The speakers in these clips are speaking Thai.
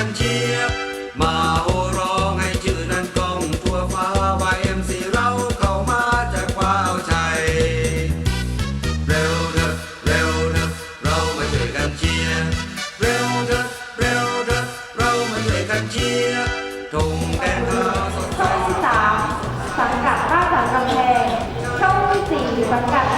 กันเชียร์มาโหร้องให้ชื่อนั้นกล้องทั่วฟ้า YMC เอ็มซีเราเข้ามาจากว้าวชัยเร็วเถิดเร็วเถิดเรามาช่วยกันเชียร์เร็วเถิดเร็วเถิดเรามาช่วยกันเชียร์ธงแดงขาวสดใส ช่องที่สามสังกัดราชสันกำแพงช่องที่สี่สังกัด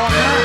บอกนะ